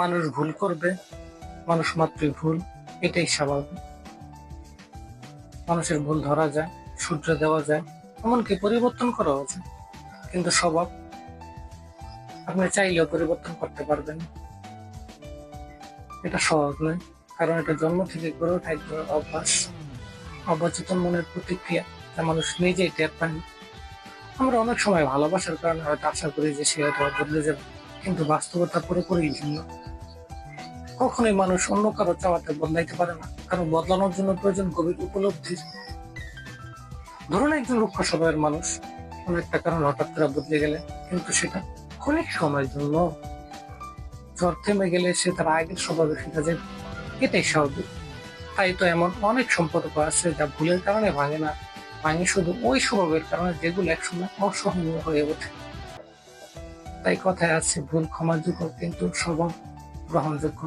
মানুষ ভুল করবে, মানুষ মাত্রই ভুল, এটাই স্বাভাবিক। মানুষের ভুল ধরা যায়, শুধরে দেওয়া যায়, এমনকি পরিবর্তন করাও যায়, কিন্তু স্বভাব। আপনি চাইলেও পরিবর্তন করতে পারবেন। এটা সহজ নয়, কারণ এটা জন্ম থেকে গড়ে ওঠা অভ্যাস। অবচেতন মনের প্রতিক্রিয়া যা মানুষ নিজেই টের পায় আমরা অনেক সময় ভালোবাসার কারণে হয়তো আশা করি যে সে হয়তো বদলে যাবে। কিন্তু বাস্তবতা পুরোপুরি ভিন্ন। কখনোই মানুষ অন্য কারও চাওয়াতে বদলাইতে পারে না। কারণ বদলানোর জন্য প্রয়োজন গভীর উপলব্ধির ধরুন একজন রুক্ষ স্বভাবের মানুষ। কোন একটা কারণ হঠাৎ করে বদলে গেলে কিন্তু সেটা ক্ষণিক সময়ের জন্য। ঝড় থেমে গেলে সে তার আগের স্বভাবে ফিরে যাবে এটাই স্বাভাবিক। তাই তো এমন অনেক সম্পর্ক আছে যা ভুলের কারণে ভাঙে না। ভাঙে শুধু ওই স্বভাবের কারণে যেগুলো একসময় অসহনীয় হয়ে ওঠে। তাই কথায় আছে ভুল ক্ষমাযোগ্য কিন্তু স্বভাব গ্রহণযোগ্য